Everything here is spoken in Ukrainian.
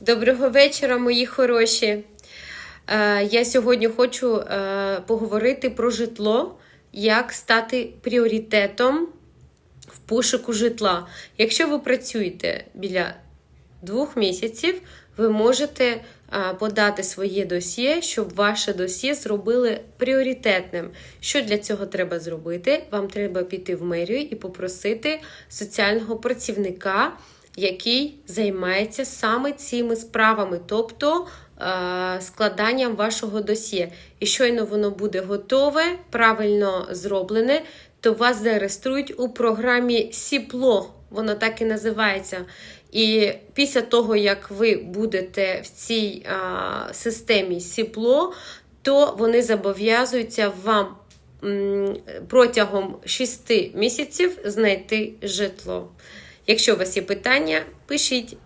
Доброго вечора, мої хороші. Е, Я сьогодні хочу е, поговорити про житло, як стати пріоритетом в пошуку житла. Якщо ви працюєте біля двох місяців, ви можете е, подати своє досьє, щоб ваше досьє зробили пріоритетним. Що для цього треба зробити? Вам треба піти в мерію і попросити соціального працівника, який займається саме цими справами, тобто е, складанням вашого досьє. І щойно воно буде готове, правильно зроблене, то вас зареєструють у програмі Сіпло. Воно так і називається. І після того, як ви будете в цій а, системі Сіпло, то вони зобов'язуються вам протягом 6 місяців знайти житло. Якщо у вас є питання, пишіть.